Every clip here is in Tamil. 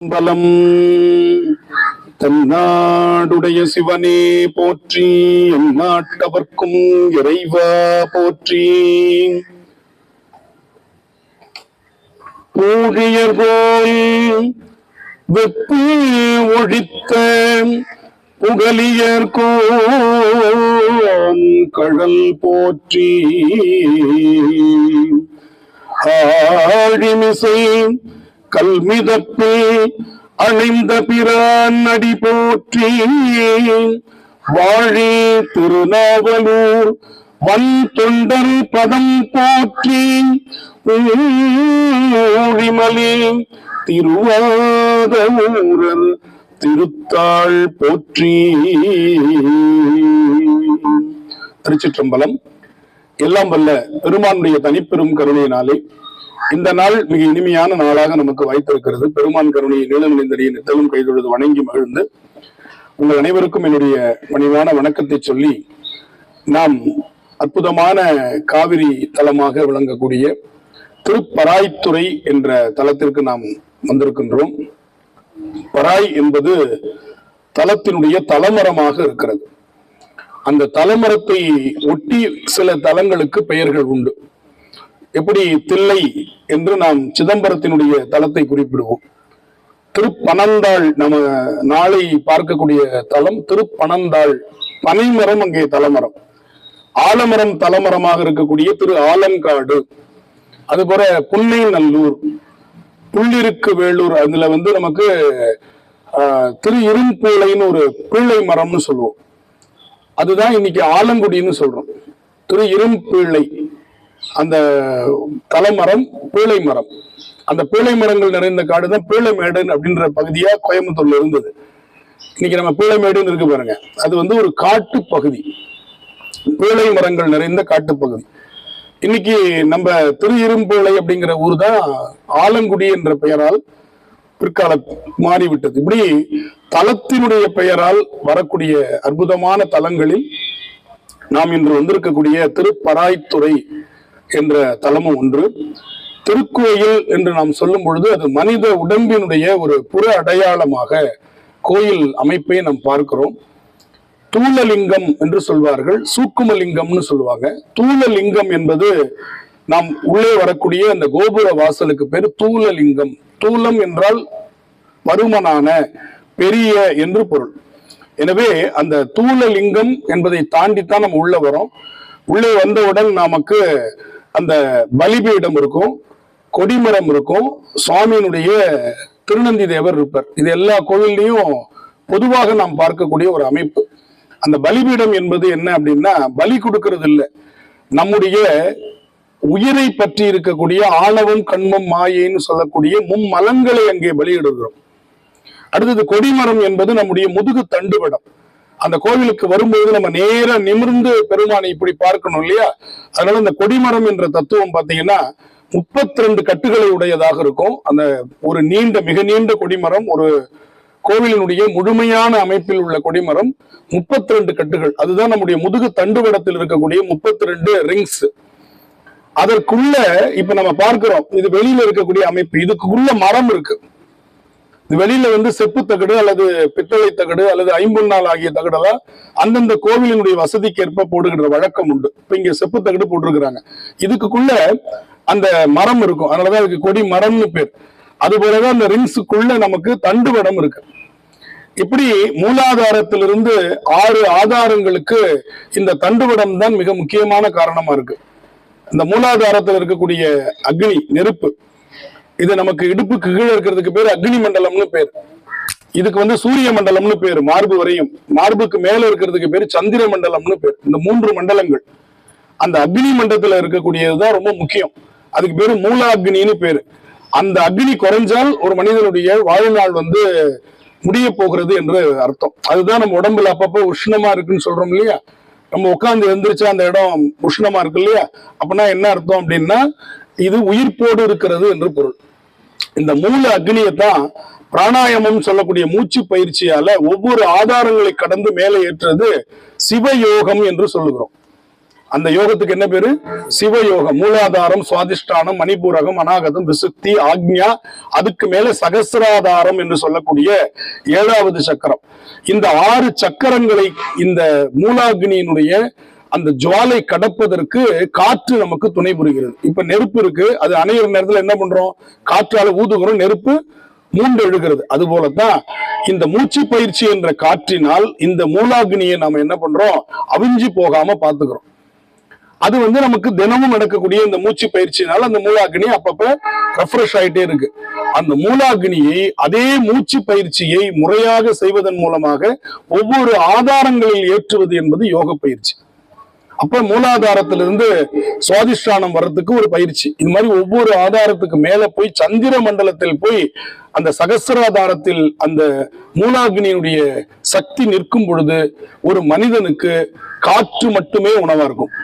பலம். தன்னாடுடைய சிவனே போற்றி எந்நாட்டவர்க்கும் இறைவா போற்றி. பூழியர்கோள் வெப்பு ஒழித்த புகலியர்கோன் கடல் போற்றி. ஆழிமிசை கல்மிதப்பு அணிந்த பிரான் அடி போற்றி. வாழி திருநாவலூர் வன் தொண்டர் பதம் போற்றி. ஊழிமலி திருவாதூரர் திருத்தாள் போற்றி. திருச்சிற்றம்பலம் எல்லாம் வல்ல பெருமானுடைய தனிப்பெரும் கருணையினாலே இந்த நாள் மிக இனிமையான நாளாக நமக்கு வாய்த்திருக்கிறது பெருமான் கருணையை நீளநிலைந்தடியை நித்தலும் கைதொழுது வணங்கி மகிழ்ந்து உங்கள் அனைவருக்கும் என்னுடைய பணிவான வணக்கத்தை சொல்லி நாம் அற்புதமான காவிரி தலமாக விளங்கக்கூடிய திருப்பராய்த்துறை என்ற தலத்திற்கு நாம் வந்திருக்கின்றோம். பராய் என்பது தலத்தினுடைய தலமரமாக இருக்கிறது. அந்த தலமரத்தை ஒட்டி சில தலங்களுக்கு பெயர்கள் உண்டு. எப்படி தில்லை என்று நாம் சிதம்பரத்தினுடைய தலத்தை குறிப்பிடுவோம். திருப்பனந்தாள் நம்ம நாளை பார்க்கக்கூடிய தலம் திருப்பனந்தாள். பனைமரம் அங்கே தலமரம். ஆலமரம் தலமரமாக இருக்கக்கூடிய திரு ஆலங்காடு. அதுபோல புன்னை நல்லூர் புள்ளிருக்கு வேலூர். அதுல வந்து நமக்கு ஆஹ், திரு இரும்பூளைன்னு ஒரு பிள்ளை மரம்னு சொல்லுவோம். அதுதான் இன்னைக்கு ஆலங்குடின்னு சொல்றோம். திரு இரும்பிள்ளை அந்த தலைமரம் பீளை மரம் அந்த பீளை மரங்கள் நிறைந்த காடு தான் பீளைமேடுன்னு அப்படின்ற பகுதியா கோயம்புத்தூர்ல இருந்தது. இன்னைக்கு நம்ம பீளைமேடுன்னு இருக்கு பாருங்க. அது வந்து ஒரு காட்டு பகுதி. பீளை மரங்கள் நிறைந்த காட்டு பகுதி. இன்னைக்கு நம்ம திரு இரும்பீளை அப்படிங்கிற ஊர் தான் ஆலங்குடி என்ற பெயரால் பிற்கால மாறிவிட்டது. இப்படி தலத்தினுடைய பெயரால் வரக்கூடிய அற்புதமான தலங்களில் நாம் இன்று வந்திருக்கக்கூடிய திருப்பராய்த்துறை என்ற தலமும் ஒன்று. திருக்கோயில் என்று நாம் சொல்லும் பொழுது அது மனித உடம்பினுடைய ஒரு புற அடையாளமாக கோயில் அமைப்பை நாம் பார்க்கிறோம். தூளலிங்கம் என்று சொல்வார்கள் சூக்குமலிங்கம்னு சொல்லுவாங்க. தூலலிங்கம் என்பது நாம் உள்ளே வரக்கூடிய அந்த கோபுர வாசலுக்கு பேர் தூலலிங்கம் தூலம் என்றால் வருமனான பெரிய என்று பொருள். எனவே அந்த தூலலிங்கம் என்பதை தாண்டித்தான் நம்ம உள்ள வரோம். உள்ளே வந்தவுடன் நமக்கு அந்த பலிபீடம் இருக்கும் கொடிமரம் இருக்கும் சுவாமியினுடைய திருநந்தி தேவர் இருப்பார். இது எல்லா கோவில்லையும் பொதுவாக நாம் பார்க்கக்கூடிய ஒரு அமைப்பு. அந்த பலிபீடம் என்பது என்ன அப்படின்னா பலி கொடுக்கறது இல்லை நம்முடைய உயிரை பற்றி இருக்கக்கூடிய ஆணவம் கண்மம் மாயைன்னு சொல்லக்கூடிய மும்மலங்களை அங்கே பலியிடுகிறோம். அடுத்தது கொடிமரம் என்பது நம்முடைய முதுகு தண்டுவடம். அந்த கோவிலுக்கு வரும்போது நம்ம நேர நிமிர்ந்து பெருமானை இப்படி பார்க்கணும் இல்லையா? அதனால இந்த கொடிமரம் என்ற தத்துவம் பாத்தீங்கன்னா முப்பத்தி ரெண்டு கட்டுகளை உடையதாக இருக்கும். அந்த ஒரு நீண்ட மிக நீண்ட கொடிமரம் ஒரு கோவிலினுடைய முழுமையான அமைப்பில் உள்ள கொடிமரம் முப்பத்தி ரெண்டு கட்டுகள். அதுதான் நம்முடைய முதுகு தண்டுவடத்தில் இருக்கக்கூடிய முப்பத்தி ரெண்டு ரிங்ஸ். அதற்குள்ள இப்ப நம்ம பார்க்கிறோம் இது வெளியில இருக்கக்கூடிய அமைப்பு. இதுக்குள்ள மரம் இருக்கு. வெளியில வந்து செப்பு தகடு அல்லது பித்தளை தகடு அல்லது ஐம்பொன்னால் ஆகிய தகடெல்லாம் அந்தந்த கோவிலினுடைய வசதிக்கு ஏற்ப போடுகின்ற வழக்கம் உண்டு. இப்ப இங்க செப்பு தகடு போட்டிருக்கிறாங்க. இதுக்குள்ள அந்த மரம் இருக்கும். அதனாலதான் இதுக்கு கொடி மரம்னு பேர். அது போலதான் அந்த ரிங்ஸுக்குள்ள நமக்கு தண்டு வடம் இருக்கு. இப்படி மூலாதாரத்திலிருந்து ஆறு ஆதாரங்களுக்கு இந்த தண்டுவடம் தான் மிக முக்கியமான காரணமா இருக்கு. இந்த மூலாதாரத்தில் இருக்கக்கூடிய அக்னி நெருப்பு இது நமக்கு இடுப்புக்கு கீழே இருக்கிறதுக்கு பேர் அக்னி மண்டலம்னு பேர். இதுக்கு வந்து சூரிய மண்டலம்னு பேர் மார்பு வரையும். மார்புக்கு மேல இருக்கிறதுக்கு பேர் சந்திர மண்டலம்னு பேர். இந்த மூன்று மண்டலங்கள். அந்த அக்னி மண்டலத்துல இருக்கக்கூடியதுதான் ரொம்ப முக்கியம். அதுக்கு பேரு மூல அக்னின்னு பேரு. அந்த அக்னி குறைஞ்சால் ஒரு மனிதனுடைய வாழ்நாள் வந்து முடிய போகிறது என்று அர்த்தம். அதுதான் நம்ம உடம்புல அப்பப்போ உஷ்ணமா இருக்குன்னு சொல்றோம் இல்லையா? நம்ம உட்கார்ந்து எழுந்திரிச்சா அந்த இடம் உஷ்ணமா இருக்கு இல்லையா? அப்படின்னா என்ன அர்த்தம் அப்படின்னா இது உயிர்ப்போடு இருக்கிறது என்று பொருள். இந்த மூல அக்னியத்தான் பிராணாயமம் சொல்லக்கூடிய மூச்சு பயிற்சியால ஒவ்வொரு ஆதாரங்களை கடந்து மேலே ஏற்றுறது சிவயோகம் என்று சொல்லுகிறோம். அந்த யோகத்துக்கு என்ன பேரு? சிவயோகம். மூலாதாரம் சுவாதிஷ்டானம் மணிபூரகம் அநாகதம் விசுக்தி ஆக்ஞா அதுக்கு மேல சகசிராதாரம் என்று சொல்லக்கூடிய ஏழாவது சக்கரம். இந்த ஆறு சக்கரங்களை இந்த மூலாகினியினுடைய அந்த ஜுவாலை கடப்பதற்கு காற்று நமக்கு துணை புரிகிறது. இப்ப நெருப்பு இருக்கு அது அணையிற நேரத்துல என்ன பண்றோம்? காற்றால ஊதுகிறோம் நெருப்பு மூண்டு எழுகிறது அது போலதான் இந்த மூச்சு பயிற்சி என்ற காற்றினால் இந்த மூலாகினியை நாம என்ன பண்றோம்? அவிஞ்சு போகாம பாத்துக்கிறோம் அது வந்து நமக்கு தினமும் நடக்கக்கூடிய இந்த மூச்சு பயிற்சினால அந்த மூலாகினி அப்பப்ப ரெஃப்ரெஷ் ஆயிட்டே இருக்கு. அந்த மூலாகினியை அதே மூச்சு பயிற்சியை முறையாக செய்வதன் மூலமாக ஒவ்வொரு ஆதாரங்களில் ஏற்றுவது என்பது யோக பயிற்சி. அப்ப மூலாதாரத்திலிருந்து சுவாதிஷ்டானம் வர்றதுக்கு ஒரு பயிற்சி. இது மாதிரி ஒவ்வொரு ஆதாரத்துக்கு மேல போய் சந்திர மண்டலத்தில் போய் அந்த சகசராதாரத்தில் அந்த மூலாக்னியினுடைய சக்தி நிற்கும் பொழுது ஒரு மனிதனுக்கு காற்று மட்டுமே உணவா இருக்கும்.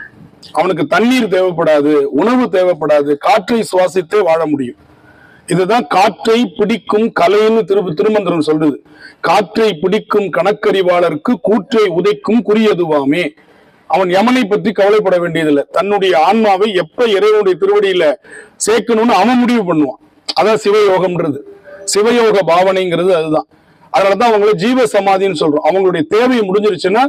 அவனுக்கு தண்ணீர் தேவைப்படாது உணவு தேவைப்படாது காற்றை சுவாசித்தே வாழ முடியும். இதுதான் காற்றை பிடிக்கும் கலைன்னு திரு திருமந்திரம் சொல்றது காற்றை பிடிக்கும் கணக்கறிவாளருக்கு கூற்றை உதைக்கும் குறியதுவாமே. அவன் யமனை பற்றி கவலைப்பட வேண்டியதில்லை. தன்னுடைய ஆன்மாவை எப்ப இறைவனுடைய திருவடியில சேர்க்கணும்னு அவன் முடிவு பண்ணுவான். அதான் சிவயோகம்ன்றது. சிவயோக பாவனைங்கிறது அதுதான். அதனாலதான் அவங்கள ஜீவ சமாதின்னு சொல்றோம். அவங்களுடைய தேவை முடிஞ்சிருச்சுன்னா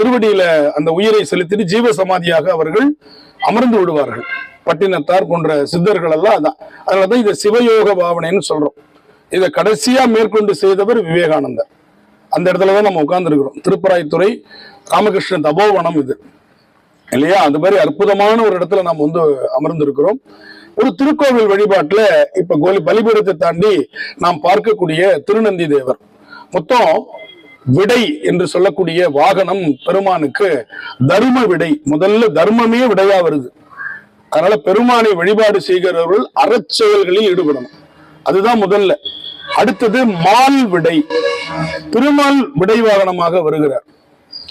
திருவடியில அந்த உயிரை செலுத்திட்டு ஜீவ சமாதியாக அவர்கள் அமர்ந்து விடுவார்கள். பட்டினத்தார் போன்ற சித்தர்கள் எல்லாம் அதான். அதனாலதான் இதை சிவயோக பாவனைன்னு சொல்றோம். இதை கடைசியா மேற்கொண்டு செய்தவர் விவேகானந்தர். அந்த இடத்துல தான் நம்ம உட்கார்ந்துருக்கிறோம். திருப்பராய்த்துறை ராமகிருஷ்ண தபோவனம் இது. இல்லையா? அது மாதிரி அற்புதமான ஒரு இடத்துல நாம் வந்து அமர்ந்திருக்கிறோம். ஒரு திருக்கோவில் வழிபாட்டுல இப்ப கோலி பலிபீடத்தை தாண்டி நாம் பார்க்கக்கூடிய திருநந்தி தேவர். மொத்தம் விடை என்று சொல்லக்கூடிய வாகனம் பெருமானுக்கு தர்ம விடை. முதல்ல தர்மமே விடையா வருது. அதனால பெருமானை வழிபாடு செய்கிறவர்கள் அறச்செயல்களில் ஈடுபடணும். அதுதான் முதல்ல. அடுத்தது மால் விடை. திருமால் விடை வாகனமாக வருகிறார்.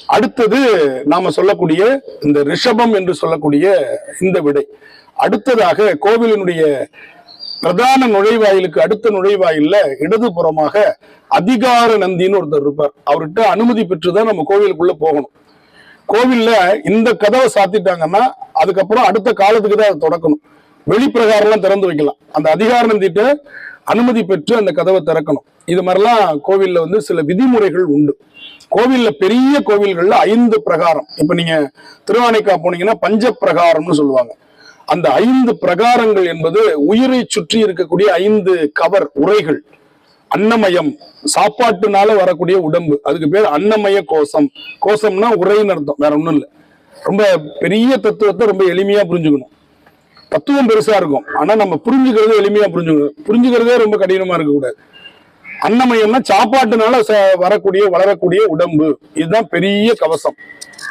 அடுத்தது நாம சொல்லக்கூடிய இந்த ரிஷபம் என்று சொல்லக்கூடிய இந்த விடை. அடுத்ததாக கோவிலினுடைய பிரதான நுழைவாயிலுக்கு அடுத்த நுழைவாயில்ல இடதுபுறமாக அதிகார நந்தின்னு ஒருத்தர் இருப்பார். அவர்கிட்ட அனுமதி பெற்றுதான் நம்ம கோவிலுக்குள்ள போகணும். கோவில்ல இந்த கதவை சாத்திட்டாங்கன்னா அதுக்கப்புறம் அடுத்த காலத்துக்கு தான் அதை தொடக்கணும். வெளிப்பிரகாரம்லாம் திறந்து வைக்கலாம். அந்த அதிகார நந்திட்ட அனுமதி பெற்று அந்த கதவை திறக்கணும். இது மாதிரிலாம் கோவில்ல வந்து சில விதிமுறைகள் உண்டு. கோவில்ல பெரிய கோவில்கள்ல ஐந்து பிரகாரம். இப்ப நீங்க திருவானைக்கா போனீங்கன்னா பஞ்ச பிரகாரம்னு சொல்லுவாங்க. அந்த ஐந்து பிரகாரங்கள் என்பது உயிரை சுற்றி இருக்கக்கூடிய ஐந்து கவர் உரைகள் அன்னமயம் சாப்பாட்டுனால வரக்கூடிய உடம்பு. அதுக்கு பேர் அன்னமய கோஷம். கோஷம்னா உரைன்னு அர்த்தம். வேற ஒன்றும் இல்லை. ரொம்ப பெரிய தத்துவத்தை ரொம்ப எளிமையா புரிஞ்சுக்கணும். தத்துவம் பெருசா இருக்கும். ஆனா நம்ம புரிஞ்சுக்கிறது எளிமையா புரிஞ்சுக்கணும். புரிஞ்சுக்கிறதே ரொம்ப கடினமா இருக்கக்கூடாது. அன்னமயம்னா சாப்பாட்டுனால வரக்கூடிய வளரக்கூடிய உடம்பு. இதுதான் பெரிய கவசம்.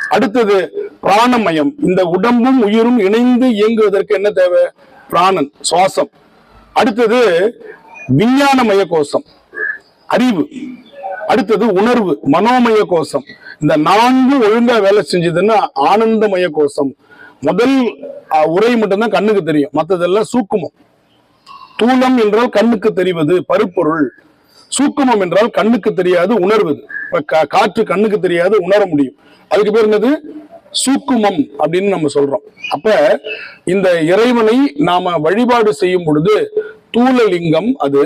அடுத்தது பிராணமயம். இந்த உடம்பும் உயிரும் இணைந்து இயங்குவதற்கு என்ன தேவை? பிராணன் சுவாசம். அடுத்தது விஞ்ஞானமய கோஷம். அறிவு. அடுத்தது உணர்வு. மனோமய கோஷம். இந்த நான்கு ஒழுங்கா வேலை செஞ்சதுன்னா ஆனந்தமய கோஷம். முதல் உரை மட்டும்தான் கண்ணுக்கு தெரியும். மத்ததெல்லாம் சூக்குமம். தூலம் என்றால் கண்ணுக்கு தெரிவது பருப்பொருள். சூக்குமம் என்றால் கண்ணுக்கு தெரியாது உணர்வது. காற்று கண்ணுக்கு தெரியாது உணர முடியும். அதுக்கு பேர் என்னது? சூக்குமம் அப்படின்னு நம்ம சொல்றோம். அப்ப இந்த இறைவனை நாம வழிபாடு செய்யும் பொழுது தூலலிங்கம் அது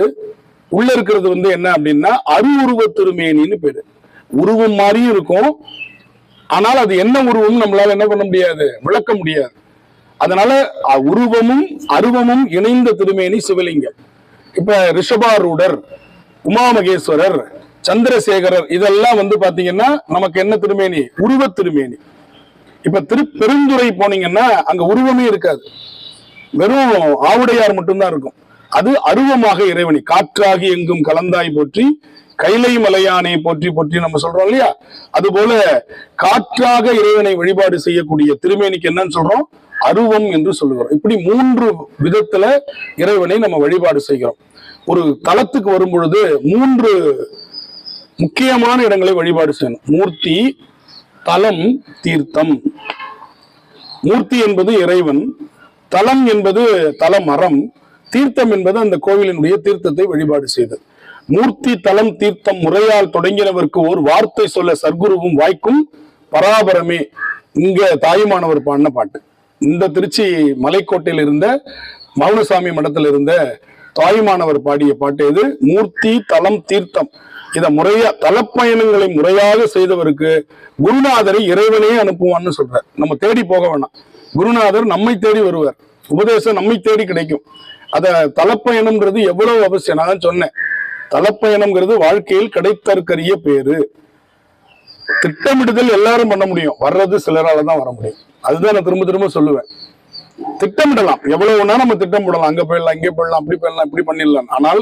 உள்ள இருக்கிறது வந்து என்ன அப்படின்னா அருவுருவ திருமேனின்னு பேரு. உருவம் மாதிரியும் இருக்கும் ஆனால் அது என்ன உருவம் நம்மளால என்ன பண்ண முடியாது? விளக்க முடியாது. அதனால உருவமும் அருவமும் இணைந்த திருமேனி சிவலிங்கம். இப்ப ரிஷபாரூடர் உமாமகேஸ்வரர் சந்திரசேகரர் இதெல்லாம் வந்து பாத்தீங்கன்னா நமக்கு என்ன திருமேனி? உருவ திருமேனி. இப்ப திரு பெருந்துறை போனீங்கன்னா அங்க உருவமே இருக்காது. வெறும் ஆவுடையார் மட்டும்தான் இருக்கும். அது அருவமாக இறைவனி. காற்றாகி எங்கும் கலந்தாய் போற்றி கைலை மலையானை போற்றி போற்றி நம்ம சொல்றோம் இல்லையா? அது போல காற்றாக இறைவனை வழிபாடு செய்யக்கூடிய திருமேனிக்கு என்னன்னு சொல்றோம்? அருவம் என்று சொல்லுகிறோம். இப்படி மூன்று விதத்துல இறைவனை நம்ம வழிபாடு செய்கிறோம். ஒரு தளத்துக்கு வரும் பொழுது மூன்று முக்கியமான இடங்களை வழிபாடு செய்யணும். மூர்த்தி தலம் தீர்த்தம். மூர்த்தி என்பது இறைவன் தலம் என்பது தலமரம் தீர்த்தம் என்பது அந்த கோவிலினுடைய தீர்த்தத்தை வழிபாடு செய்தது மூர்த்தி தலம் தீர்த்தம் முறையால் தொடங்கினவருக்கு ஒரு வார்த்தை சொல்ல சர்க்குருவும் வாய்க்கும் பராபரமே. இங்க தாயுமானவர் பாடின பாட்டு. இந்த திருச்சி மலைக்கோட்டையில் இருந்த மௌனசாமி மடத்தில் இருந்த தாயுமானவர் பாடிய பாட்டு இது மூர்த்தி தலம் தீர்த்தம். இத முறையா தலப்பயணங்களை முறையாக செய்தவருக்கு குருநாதரை இறைவனே அனுப்புவான்னு சொல்றார். நம்ம தேடி போக வேணாம். குருநாதர் நம்மை தேடி வருவார். உபதேசம் நம்மை தேடி கிடைக்கும். அத தலப்பயணம்ன்றது எவ்வளவு அவசியம்? நான் சொன்னேன். தலப்பயணம்ங்கிறது வாழ்க்கையில் கிடைத்தற்கரிய பேரு. திட்டமிடுதல் எல்லாரும் பண்ண முடியும். வர்றது சிலரால தான் வர முடியும். அதுதான் நான் திரும்ப திரும்ப சொல்லுவேன். திட்டமிடலாம். எவ்வளவு வேணா நம்ம போடலாம். அங்க போயிடலாம் இங்கே போயிடலாம் அப்படி போயிடலாம் இப்படி பண்ணிடலாம். ஆனால்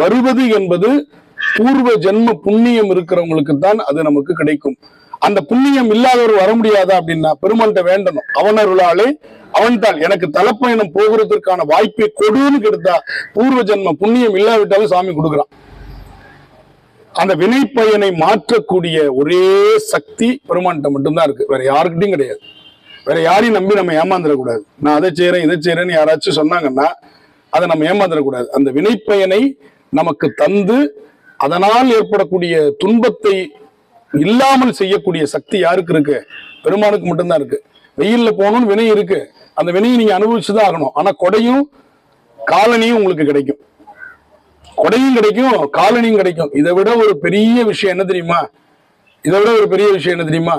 வருவது என்பது பூர்வ ஜென்ம புண்ணியம் இருக்கிறவங்களுக்கு தான் அது நமக்கு கிடைக்கும். அந்த புண்ணியம் இல்லாதவர் வர முடியாதா அப்படின்னா பெருமாள்கிட்ட வேண்டணும். அவனருளாலே அவன்தான் எனக்கு தலப்பயணம் போகிறதற்கான வாய்ப்பை கொடுன்னு கெடுத்தா பூர்வ ஜென்ம புண்ணியம் இல்லாவிட்டாலும் சாமி கொடுக்குறான். அந்த வினைப்பயனை மாற்றக்கூடிய ஒரே சக்தி பெருமான்கிட்ட மட்டும்தான் இருக்கு. வேற யாருக்கிட்டையும் கிடையாது. வேற யாரையும் நம்பி நம்ம ஏமாந்துடக்கூடாது. நான் அதை செய்யறேன் இதை செய்யறேன்னு யாராச்சும் சொன்னாங்கன்னா அதை நம்ம ஏமாந்துடக்கூடாது. அந்த வினைப்பயனை நமக்கு தந்து அதனால் ஏற்படக்கூடிய துன்பத்தை இல்லாமல் செய்யக்கூடிய சக்தி யாருக்கு இருக்கு? பெருமானுக்கு மட்டும்தான் இருக்கு. வெயில்ல போகணும்னு வினை இருக்கு. அந்த வினையை நீங்க அனுபவிச்சுதான் ஆகணும் ஆனா கொடையும் காலனியும் உங்களுக்கு கிடைக்கும். கொடையும் கிடைக்கும் காலனியும் கிடைக்கும். இதை விட ஒரு பெரிய விஷயம் என்ன தெரியுமா? இதை விட ஒரு பெரிய விஷயம் என்ன தெரியுமா?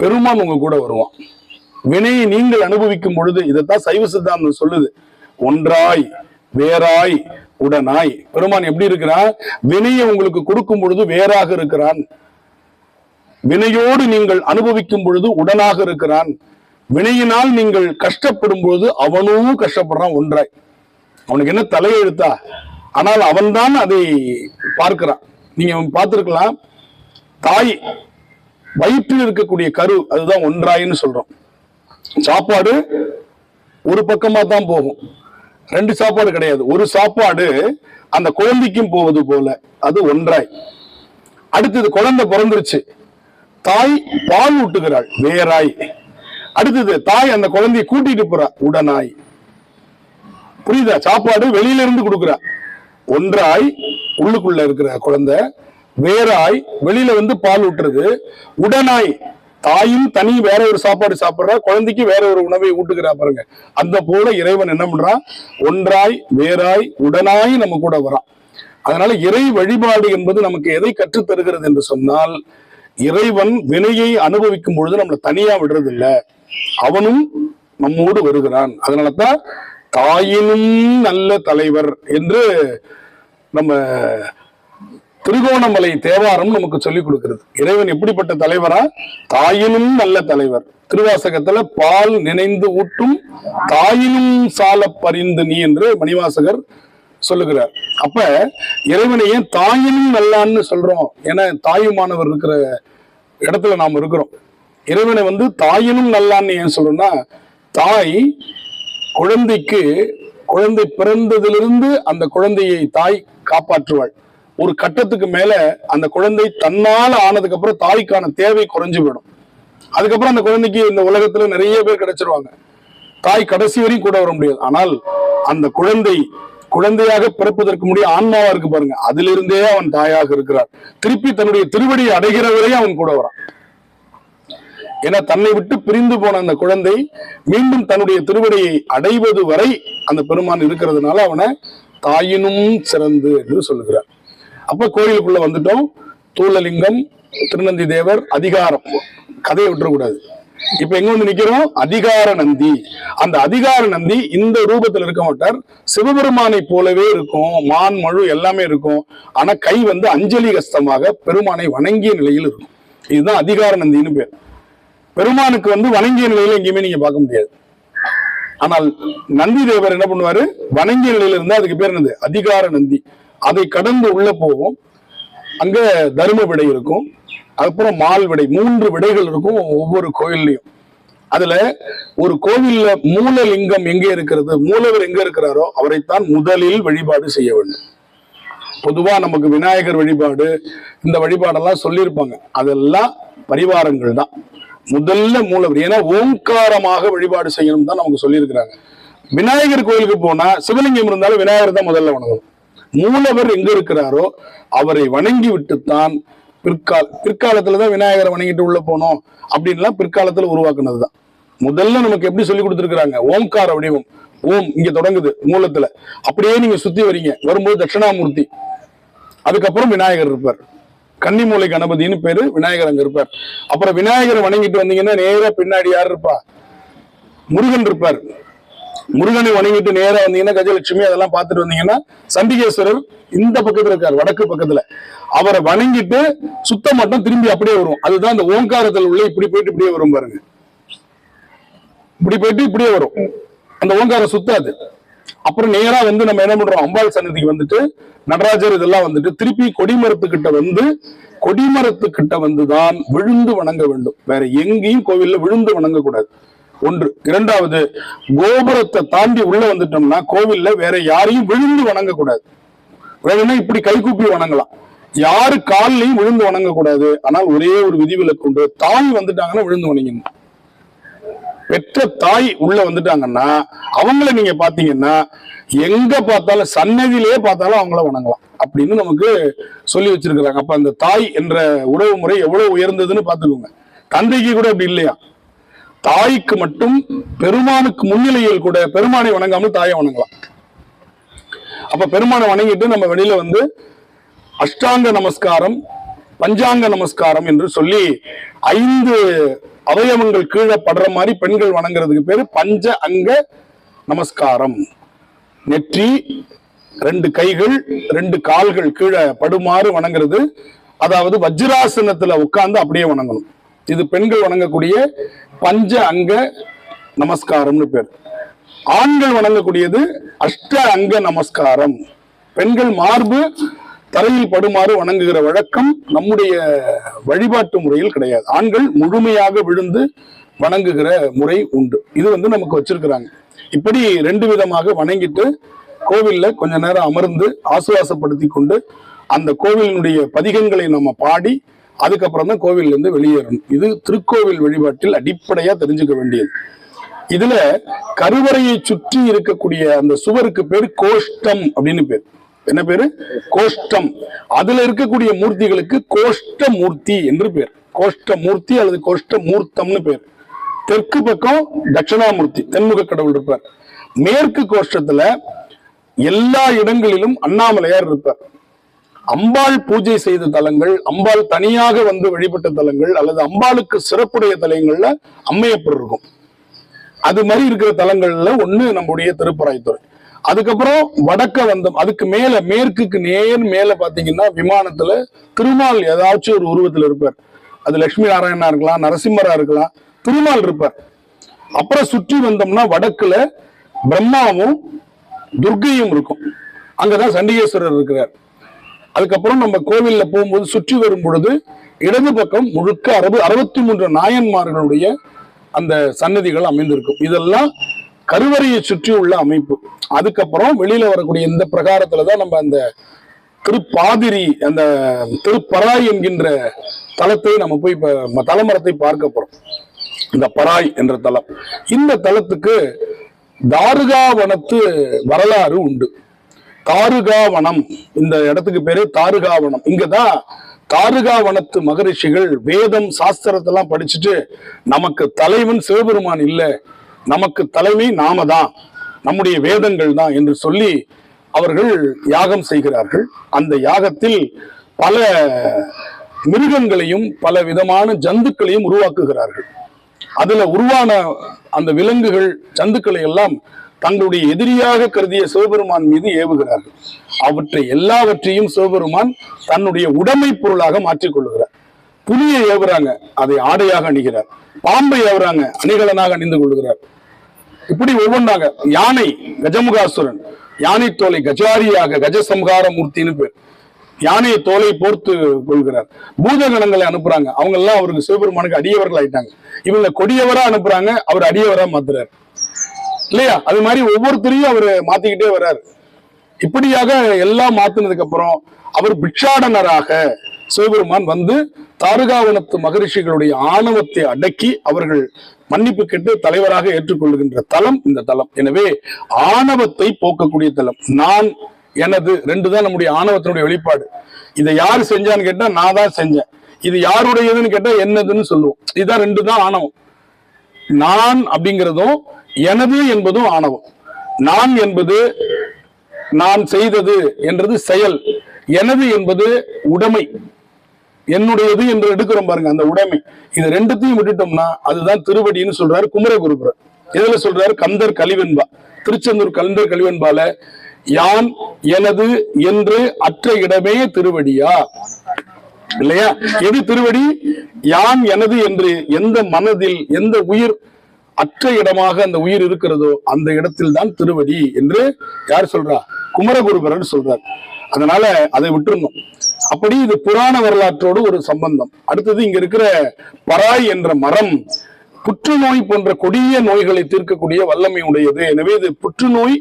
பெருமான் உங்க கூட வருவான். வினையை நீங்கள் அனுபவிக்கும் பொழுது இதைத்தான் சைவ சித்தாந்தம் சொல்லுது. ஒன்றாய் வேறாய் உடனாய். பெருமான் எப்படி இருக்கிறான்? வினையை உங்களுக்கு கொடுக்கும் பொழுது வேறாக இருக்கிறான். வினையோடு நீங்கள் அனுபவிக்கும் பொழுது உடனாக இருக்கிறான். வினையினால் நீங்கள் கஷ்டப்படும் போது அவனும் கஷ்டப்படுறான் ஒன்றாய். அவனுக்கு என்ன தலையெழுத்தா? ஆனால் அவன்தான் அதை பார்க்கிறான். நீங்க பார்த்திருக்கலாம் தாய் வயிற்றில் இருக்கக்கூடிய கரு அதுதான் ஒன்றாயின்னு சொல்றோம். சாப்பாடு ஒரு பக்கமா தான் போகும். ரெண்டு சாப்பாடு கிடையாது. ஒரு சாப்பாடு அந்த குழந்தைக்கும் போவது போல அது ஒன்றாய். அடுத்தது குழந்தை பிறந்துருச்சு. தாய் பால் ஊட்டுகிறாள் வேறாய் அடுத்தது தாய் அந்த குழந்தைய கூட்டிட்டு போறா. உடனாய். புரியுதா? சாப்பாடு வெளியில இருந்து கொடுக்குறா. ஒன்றாய் உள்ளுக்குள்ள இருக்கிற குழந்தை வேறாய் வெளியில வந்து பால் ஊட்டுறது. உடனாய் தாயும் தனி வேற ஒரு சாப்பாடு சாப்பிடுறா குழந்தைக்கு வேற ஒரு உணவை ஊட்டுக்கிறா பாருங்க. அந்த போல இறைவன் என்ன பண்றான் ஒன்றாய் வேறாய் உடனாய் நம்ம கூட வரான் அதனால இறை வழிபாடு என்பது நமக்கு எதை கற்றுத் தருகிறது என்று சொன்னால் இறைவன் வினையை அனுபவிக்கும் பொழுது நம்மளை தனியா விடுறது அவனும் நம்மோடு வருகிறான். அதனாலதான் தாயினும் நல்ல தலைவர் என்று நம்ம திருகோணமலை தேவாரம் நமக்கு சொல்லிக் கொடுக்கிறது. இறைவன் எப்படிப்பட்ட தலைவரா? தாயினும் நல்ல தலைவர். திருவாசகத்துல பால் நினைந்து ஊட்டும் தாயினும் சால பறிந்து நீ என்று மணிவாசகர் சொல்லுகிறார். அப்ப இறைவனை ஏன் தாயினும் நல்லான்னு சொல்றோம். ஏன்னா தாயுமானவர் இருக்கிற இடத்துல நாம் இருக்கிறோம். இறைவனை வந்து தாயினும் நல்லான்னு ஏன் சொல்றேன்னா தாய் குழந்தைக்கு குழந்தை பிறந்ததிலிருந்து அந்த குழந்தையை தாய் காப்பாற்றுவாள். ஒரு கட்டத்துக்கு மேல அந்த குழந்தை தன்னால ஆனதுக்கு அப்புறம் தாய்க்கான தேவை குறைஞ்சு போயிடும். அதுக்கப்புறம் அந்த குழந்தைக்கு இந்த உலகத்துல நிறைய பேர் கிடைச்சிருவாங்க. தாய் கடைசி வரையும் கூட வர முடியாது. ஆனால் அந்த குழந்தை குழந்தையாக பிறப்பதற்கு முடிய ஆன்மாவா இருக்கு பாருங்க. அதிலிருந்தே அவன் தாயாக இருக்கிறார். திருப்பி தன்னுடைய திருவடியை அடைகிற வரையும் அவன் கூட வரான். ஏன்னா தன்னை விட்டு பிரிந்து போன அந்த குழந்தை மீண்டும் தன்னுடைய திருவடியை அடைவது வரை அந்த பெருமான் இருக்கிறதுனால அவனை தாயினும் சிறந்து என்று சொல்லுகிறார். அப்ப கோயிலுக்குள்ள வந்துட்டோம். தூளலிங்கம் திருநந்தி தேவர் அதிகாரம். கதையை விட்டுறக்கூடாது. இப்ப எங்க வந்து நிக்கிறோம்? அதிகார நந்தி. அந்த அதிகார நந்தி இந்த ரூபத்துல இருக்க மாட்டார். சிவபெருமானை போலவே இருக்கும். மான் மழு எல்லாமே இருக்கும். ஆனா கை வந்து அஞ்சலி கஸ்தமாக பெருமானை வணங்கிய நிலையில் இருக்கும். இதுதான் அதிகார நந்தின்னு பேர். பெருமானுக்கு வந்து வணங்கிய நிலையில எங்கேயுமே நீங்க பார்க்க முடியாது. ஆனால் நந்தி தேவர் என்ன பண்ணுவாரு? வணங்கிய நிலையில இருந்தா அதுக்கு பேர் என்னது? அதிகார நந்தி. அதை கடந்து உள்ள போகும். அங்க தரும விடை இருக்கும். அப்புறம் மால் விடை. மூன்று விடைகள் இருக்கும் ஒவ்வொரு கோயில்லையும். அதுல ஒரு கோவில்ல மூலலிங்கம் எங்க இருக்கிறது? மூலவர் எங்க இருக்கிறாரோ அவரைத்தான் முதலில் வழிபாடு செய்ய வேண்டும். பொதுவா நமக்கு விநாயகர் வழிபாடு இந்த வழிபாடெல்லாம் சொல்லியிருப்பாங்க. அதெல்லாம் பரிவாரங்கள் தான். முதல்ல மூலவர். ஏன்னா ஓங்காரமாக வழிபாடு செய்யணும் தான் நமக்கு சொல்லியிருக்கிறாங்க. விநாயகர் கோயிலுக்கு போனா சிவலிங்கம் இருந்தாலும் விநாயகர் தான் முதல்ல வணங்கும். மூலவர் எங்க இருக்கிறாரோ அவரை வணங்கி விட்டுத்தான் பிற்கால பிற்காலத்துலதான் விநாயகரை வணங்கிட்டு உள்ள போனோம் அப்படின்லாம் பிற்காலத்துல உருவாக்குனதுதான் முதல்ல நமக்கு எப்படி சொல்லி கொடுத்துருக்காங்க ஓம்கார வடிவம். ஓம் இங்க தொடங்குது மூலத்துல. அப்படியே நீங்க சுத்தி வரீங்க. வரும்போது தட்சிணாமூர்த்தி. அதுக்கப்புறம் விநாயகர் இருப்பார். கன்னிமூலை கணபதினு பேரு விநாயகர் அங்க இருப்பார். அப்புறம் விநாயகரை வணங்கிட்டு வந்தீங்கன்னா நேரா பின்னாடி யார் இருப்பா? முருகன் இருப்பார். முருகனை வணங்கிட்டு நேரா வந்தீங்கன்னா கஜலட்சுமி அதெல்லாம் பார்த்துட்டு வந்தீங்கன்னா சண்டிகேஸ்வரர் இந்த பக்கத்துல இருக்கார் வடக்கு பக்கத்துல. அவரை வணங்கிட்டு சுத்த மட்டும் திரும்பி அப்படியே வரும் அதுதான் அந்த ஓங்காரத்தில் உள்ள இப்படி போயிட்டு இப்படியே வரும் பாருங்க. இப்படி போயிட்டு இப்படியே வரும். அந்த ஓங்காரம் சுத்தாது. அப்புறம் நேரா வந்து நம்ம என்ன பண்றோம்? அம்பாள் சன்னதிக்கு வந்துட்டு நடராஜர் இதெல்லாம் வந்துட்டு திருப்பி கொடிமரத்துக்கிட்ட வந்து கொடிமரத்துக்கிட்ட வந்துதான் விழுந்து வணங்க வேண்டும். வேற எங்கேயும் கோவில்ல விழுந்து வணங்க கூடாது ஒன்று. இரண்டாவது கோபுரத்தை தாண்டி உள்ள வந்துட்டோம்னா கோவில்ல வேற யாரையும் விழுந்து வணங்க கூடாது வேணும்னா இப்படி கைகூப்பி வணங்கலாம். யாரு கால்லையும் விழுந்து வணங்க கூடாது ஆனால் ஒரே ஒரு விதிவிலக்கு உண்டு. தாய் வந்துட்டாங்கன்னா விழுந்து வணங்கணும் பெற்ற தாய் உள்ள வந்துட்டாங்கன்னா அவங்கள நீங்க பாத்தீங்கன்னா எங்க பார்த்தாலும் சன்னதியிலேயே பார்த்தாலும் அவங்கள வணங்கலாம் அப்படின்னு நமக்கு சொல்லி வச்சிருக்கிறாங்க. அப்ப அந்த தாய் என்ற உறவு முறை எவ்வளவு உயர்ந்ததுன்னு பாத்துக்கோங்க தந்தைக்கு கூட அப்படி இல்லையா? தாய்க்கு மட்டும் பெருமானுக்கு முன்னிலையில் கூட பெருமானை வணங்காமல் தாயை வணங்கலாம். அப்ப பெருமானை வணங்கிட்டு நம்ம வெளியில வந்து அஷ்டாங்க நமஸ்காரம் பஞ்சாங்க நமஸ்காரம் என்று சொல்லி ஐந்து அவயவங்கள் கீழே படுற மாதிரி பெண்கள் வணங்குறதுக்கு பேரு பஞ்ச அங்க நமஸ்காரம். நெற்றி ரெண்டு கைகள் ரெண்டு கால்கள் கீழே படுமாறு வணங்குறது. அதாவது வஜ்ராசனத்துல உட்கார்ந்து அப்படியே வணங்கணும். இது பெண்கள் வணங்கக்கூடிய பஞ்ச அங்க நமஸ்காரம்னு பேர். ஆண்கள் வணங்கக்கூடியது அஷ்ட அங்க நமஸ்காரம். பெண்கள் மார்பு தரையில் படுமாறு வணங்குகிற வழக்கம் நம்முடைய வழிபாட்டு முறையில் கிடையாது. ஆண்கள் முழுமையாக விழுந்து வணங்குகிற முறை உண்டு. இது வந்து நமக்கு வச்சிருக்கிறாங்க. இப்படி ரெண்டு விதமாக வணங்கிட்டு கோவில்ல கொஞ்ச நேரம் அமர்ந்து ஆசுவாசப்படுத்தி கொண்டு அந்த கோவிலினுடைய பதிகங்களை நம்ம பாடி அதுக்கப்புறம் தான் கோவில்ல இருந்து வெளியேறணும். இது திருக்கோவில் வழிபாட்டில் அடிப்படையா தெரிஞ்சுக்க வேண்டியது. இதுல கருவறையை சுற்றி இருக்கக்கூடிய அந்த சுவருக்கு பேர் கோஷ்டம் அப்படின்னு பேர். என்ன பேரு? கோஷ்டம். அதுல இருக்கக்கூடிய மூர்த்திகளுக்கு கோஷ்ட மூர்த்தி என்று பேர். கோஷ்ட மூர்த்தி அல்லது கோஷ்ட மூர்த்தம்னு பேர். தெற்கு பக்கம் தட்சிணாமூர்த்தி தென்முக கடவுள் இருப்பார். மேற்கு கோஷ்டத்துல எல்லா இடங்களிலும் அண்ணாமலையார் இருப்பார். அம்பாள் பூஜை செய்த தலங்கள் அம்பாள் தனியாக வந்து வழிபட்ட தலங்கள் அல்லது அம்பாளுக்கு சிறப்புடைய தலங்கள்ல அம்மையப்பர் இருக்கும். அது மாதிரி இருக்கிற தலங்கள்ல ஒண்ணு நம்முடைய திருப்பராய்த்துறை. அதுக்கப்புறம் வடக்க வந்தோம் அதுக்கு மேல மேற்குக்கு நேர் மேல பாத்தீங்கன்னா விமானத்துல திருமால் ஏதாச்சும் ஒரு உருவத்துல இருப்பார். அது லட்சுமி நாராயணா இருக்கலாம் நரசிம்மரா இருக்கலாம் திருமால் இருப்பார். அப்புறம் சுற்றி வந்தோம்னா வடக்குல பிரம்மாவும் துர்க்கையும் இருக்கும். அங்கதான் சண்டிகேஸ்வரர் இருக்கிறார். அதுக்கப்புறம் நம்ம கோவில்ல போகும்போது சுற்றி வரும் பொழுது இடது பக்கம் முழுக்க அறுபது அறுபத்தி மூன்று நாயன்மார்களுடைய அந்த சன்னதிகள் அமைந்திருக்கும். இதெல்லாம் கருவறையை சுற்றி உள்ள அமைப்பு. அதுக்கப்புறம் வெளியில வரக்கூடிய இந்த பிரகாரத்துல தான் நம்ம அந்த திருப்பாதிரி அந்த திருப்பராய் என்கின்ற தலத்தை நம்ம போய் இப்ப தலமரத்தை பார்க்க போறோம். இந்த பராய் என்ற தலம். இந்த தலத்துக்கு தாருகாவனத்து வரலாறு உண்டு. தாருகாவனம் இந்த இடத்துக்கு பேரு தாருகாவனம். இங்கதான் தாருகாவனத்து மகரிஷிகள் வேதம் சாஸ்திரத்தெல்லாம் படிச்சுட்டு நமக்கு தலைவன் சிவபெருமான் இல்லை. நமக்கு தலைமை நாம தான். நம்முடைய வேதங்கள் தான் என்று சொல்லி அவர்கள் யாகம் செய்கிறார்கள். அந்த யாகத்தில் பல மிருகங்களையும் பல விதமான ஜந்துக்களையும் உருவாக்குகிறார்கள். அதுல உருவான அந்த விலங்குகள் ஜந்துக்களை எல்லாம் தங்களுடைய எதிரியாக கருதிய சிவபெருமான் மீது ஏவுகிறார்கள். அவற்றை எல்லாவற்றையும் சிவபெருமான் தன்னுடைய உடைமை பொருளாக மாற்றிக்கொள்கிறார் புலியை ஏவுறாங்க அதை ஆடையாக அணிகிறார். பாம்பை ஏவுறாங்க அணிகலனாக அணிந்து கொள்கிறார். இப்படி ஒவ்வொன்றாக யானை கஜமுகாசுரன் யானை தோலை கஜாரியாக கஜசம்ஹார மூர்த்தின்னு பேர். யானையை தோலை போர்த்து கொள்கிறார். பூதகணங்களை அனுப்புறாங்க. அவங்க எல்லாம் அவருக்கு சிவபெருமானுக்கு அடியவர்கள் ஆயிட்டாங்க. இவங்க கொடியவரா அனுப்புறாங்க. அவர் அடியவரா மாத்துறாரு. இல்லையா? அது மாதிரி ஒவ்வொருத்தரையும் அவர் மாத்திக்கிட்டே வர்றாரு. இப்படியாக எல்லாம் மாத்தினதுக்கு அப்புறம் அவர் பிக்ஷாடனராக சிவபெருமான் வந்து தாருகாவனத்து மகரிஷிகளுடைய ஆணவத்தை அடக்கி அவர்கள் மன்னிப்பு கேட்டு தலைவராக ஏற்றுக்கொள்ளுகின்ற தலம் இந்த தலம் எனவே ஆணவத்தை போக்கக்கூடிய தலம் நான் எனது ரெண்டு தான் நம்முடைய ஆணவத்தினுடைய வெளிப்பாடு. இதை யார் செஞ்சான்னு கேட்டா நான் தான் செஞ்சேன். இது யாருடையதுன்னு கேட்டா என்னதுன்னு சொல்லுவோம். இதுதான் ரெண்டு தான் ஆணவம். நான் அப்படிங்கிறதும் எனது என்பதும் ஆணவம். நான் என்பது நான் செய்தது என்றது செயல். எனது என்பது உடைமை. என்னுடையது என்று எடுக்கிறோம் பாருங்க அந்த உடைமை. இது ரெண்டுத்தையும் விட்டுட்டோம்னா அதுதான் திருவடின்னு சொல்றாரு குமரகுருபுரர். இதுல சொல்றாரு? கந்தர் கலிவெண்பா திருச்செந்தூர் கந்தர் கலிவெண்பால யான் எனது என்று அற்ற இடமே திருவடியா? இல்லையா? எது திருவடி? யான் எனது என்று எந்த மனதில் எந்த உயிர் அற்ற இடமாக அந்த உயிர் இருக்கிறதோ அந்த இடத்தில் தான் திருவடி என்று யார் சொல்றா? குமரகுருபரன் சொல்றார். அதனால அதை விட்டுருணும் அப்படி இது புராண வரலாற்றோடு ஒரு சம்பந்தம். அடுத்தது இங்க இருக்கிற பராய் என்ற மரம் புற்றுநோய் போன்ற கொடிய நோய்களை தீர்க்கக்கூடிய வல்லமை உடையது. எனவே இது புற்றுநோய்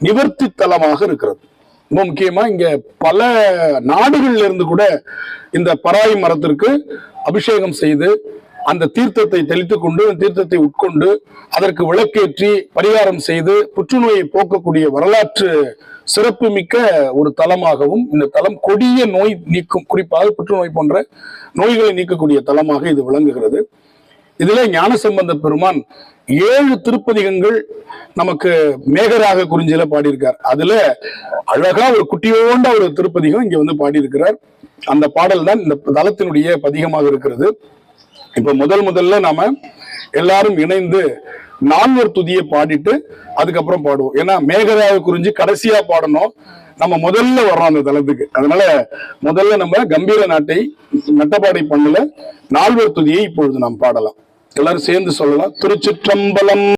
நிவர்த்தி தலமாக இருக்கிறது. ரொம்ப முக்கியமா இங்க பல நாடுகள்ல இருந்து கூட இந்த பராய் மரத்திற்கு அபிஷேகம் செய்து அந்த தீர்த்தத்தை தெளித்து கொண்டு அந்த தீர்த்தத்தை உட்கொண்டு அதற்கு விளக்கேற்றி பரிகாரம் செய்து புற்றுநோயை போக்கக்கூடிய வரலாற்று சிறப்பு மிக்க ஒரு தலமாகவும் இந்த தலம் கொடிய நோய் நீக்கும் குறிப்பாக புற்றுநோய் போன்ற நோய்களை நீக்கக்கூடிய தலமாக இது விளங்குகிறது. இதுல ஞானசம்பந்த பெருமான் ஏழு திருப்பதிகங்கள் நமக்கு மேகராக குறிஞ்சியில பாடியிருக்கார். அதுல அழகா ஒரு குட்டியோண்ட ஒரு திருப்பதிகம் இங்க வந்து பாடியிருக்கிறார். அந்த பாடல் தான் இந்த தலத்தினுடைய பதிகமாக இருக்கிறது. இப்ப முதல் முதல்ல நாம எல்லாரும் இணைந்து நால்வர் துதியை பாடிட்டு அதுக்கப்புறம் பாடுவோம். ஏன்னா மேகராக குறிஞ்சி கடைசியா பாடணும். நம்ம முதல்ல வர்றோம் அந்த தளத்துக்கு. அதனால முதல்ல நம்ம கம்பீர நாட்டை நட்டப்பாடை பண்ணல நால்வர் துதியை இப்பொழுது நாம் பாடலாம். எல்லாரும் சேர்ந்து சொல்லலாம் திருச்சிற்றம்பலம்